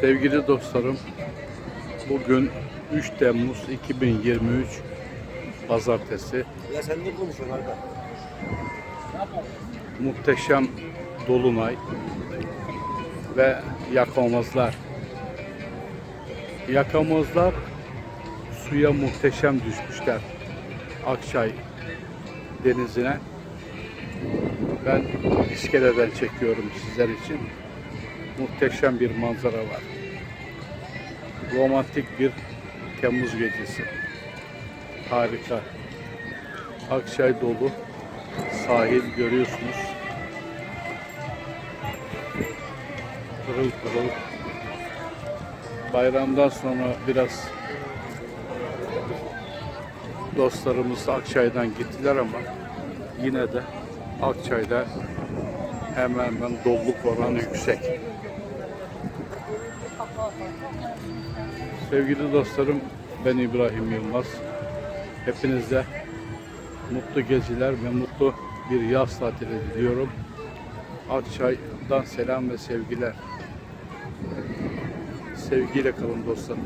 Sevgili dostlarım, bugün 3 Temmuz 2023 Pazartesi. Ya sen ne konuşuyorsun arka? Muhteşem Dolunay ve yakamazlar. Yakamazlar suya muhteşem düşmüşler. Akçay denizine. Ben iskeleden çekiyorum sizler için. Muhteşem bir manzara var. Romantik bir Temmuz gecesi. Harika. Akçay dolu. Sahil görüyorsunuz. Pırıl pırıl. Bayramdan sonra biraz dostlarımız Akçay'dan gittiler ama yine de Akçay'da hemen hemen doluluk oranı yüksek. Sevgili dostlarım ben İbrahim Yılmaz. Hepinize mutlu geziler ve mutlu bir yaz tatili diliyorum. Akçay'dan selam ve sevgiler. Sevgiyle kalın dostlarım.